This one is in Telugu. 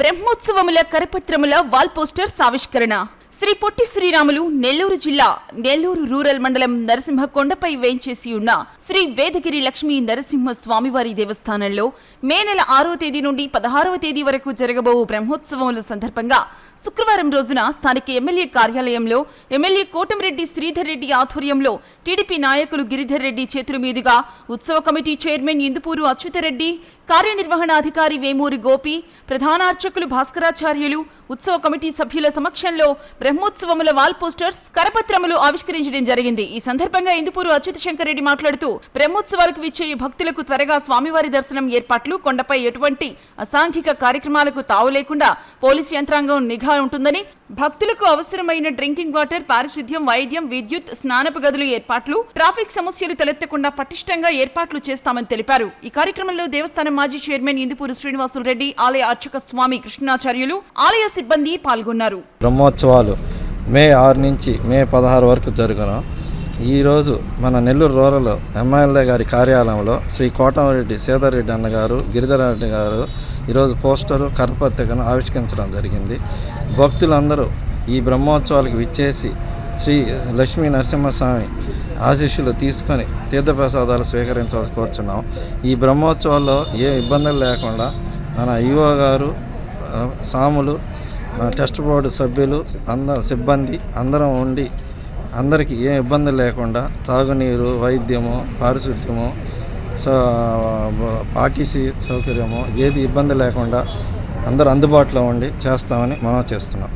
బ్రహ్మోత్సవముల కరపత్రముల వాల్ పోస్టర్స్ ఆవిష్కరణ శ్రీ పొట్టి శ్రీరాములు నెల్లూరు జిల్లా నెల్లూరు రూరల్ మండలం నరసింహ కొండపై వేంచేసి ఉన్న శ్రీ వేదగిరి లక్ష్మీ నరసింహ స్వామివారి దేవస్థానంలో మే నెల ఆరవ తేదీ నుండి పదహారవ తేదీ వరకు జరగబోవు బ్రహ్మోత్సవముల సందర్భంగా శుక్రవారం రోజున స్థానిక ఎమ్మెల్యే కార్యాలయంలో ఎమ్మెల్యే కోటమిరెడ్డి శ్రీధర్ రెడ్డి ఆధ్వర్యంలో టీడీపీ నాయకులు గిరిధర్ రెడ్డి చేతుల మీదుగా ఉత్సవ కమిటీ చైర్మన్ ఇందుపూరు అచ్యుతరెడ్డి కార్యనిర్వహణాధికారి వేమూరి గోపి ప్రధాన అర్చకులు భాస్కరాచార్యులు ఉత్సవ కమిటీ సభ్యుల సమక్షంలో బ్రహ్మోత్సవముల వాల్ పోస్టర్స్ కరపత్రములు ఆవిష్కరించడం జరిగింది. ఈ సందర్భంగా ఇందుపూరు అచ్యుత శంకర్ రెడ్డి మాట్లాడుతూ బ్రహ్మోత్సవాలకు విచ్చే భక్తులకు త్వరగా స్వామివారి దర్శనం ఏర్పాట్లు కొండపై ఎటువంటి అసాంఘిక కార్యక్రమాలకు తావు లేకుండా పోలీసు యంత్రాంగం నిఘా ఉంటుందని భక్తులకు అవసరమైన డ్రింకింగ్ వాటర్ పారిశుద్ధ్యం వైద్యం విద్యుత్ స్నానపు గదులు ఏర్పాట్లు ట్రాఫిక్ సమస్యలు తలెత్తకుండా పటిష్టంగా ఏర్పాట్లు చేస్తామని తెలిపారు. ఈ కార్యక్రమంలో దేవస్థానం మాజీ చైర్మన్ ఇందుపూరు శ్రీనివాసులు రెడ్డి ఆలయ అర్చక స్వామి కృష్ణాచార్యులు ఆలయ సిబ్బంది పాల్గొన్నారు. బ్రహ్మోత్సవాలు మే ఆరు నుంచి మే పదహారు వరకు జరుగును. ఈరోజు మన నెల్లూరు రూరల్ ఎమ్మెల్యే గారి కార్యాలయంలో శ్రీ కోటమరెడ్డి సీతారెడ్డి అన్నగారు గిరిధర్ రెడ్డి గారు ఈరోజు పోస్టరు కరపత్రికను ఆవిష్కరించడం జరిగింది. భక్తులందరూ ఈ బ్రహ్మోత్సవాలకు విచ్చేసి శ్రీ లక్ష్మీ నరసింహస్వామి ఆశీస్సులు తీసుకొని తీర్థప్రసాదాలు స్వీకరించవలసి కోరుచున్నాం. ఈ బ్రహ్మోత్సవాల్లో ఏ ఇబ్బందులు లేకుండా మన ఈవో గారు సాములు టెస్ట్ బోర్డు సభ్యులు అందరు సిబ్బంది అందరం ఉండి అందరికీ ఏ ఇబ్బంది లేకుండా తాగునీరు వైద్యము పారిశుద్ధ్యము సో ఆర్టీసీ సౌకర్యము ఏది ఇబ్బంది లేకుండా అందరు అందుబాటులో ఉండి చేస్తామని మనం చేస్తున్నాం.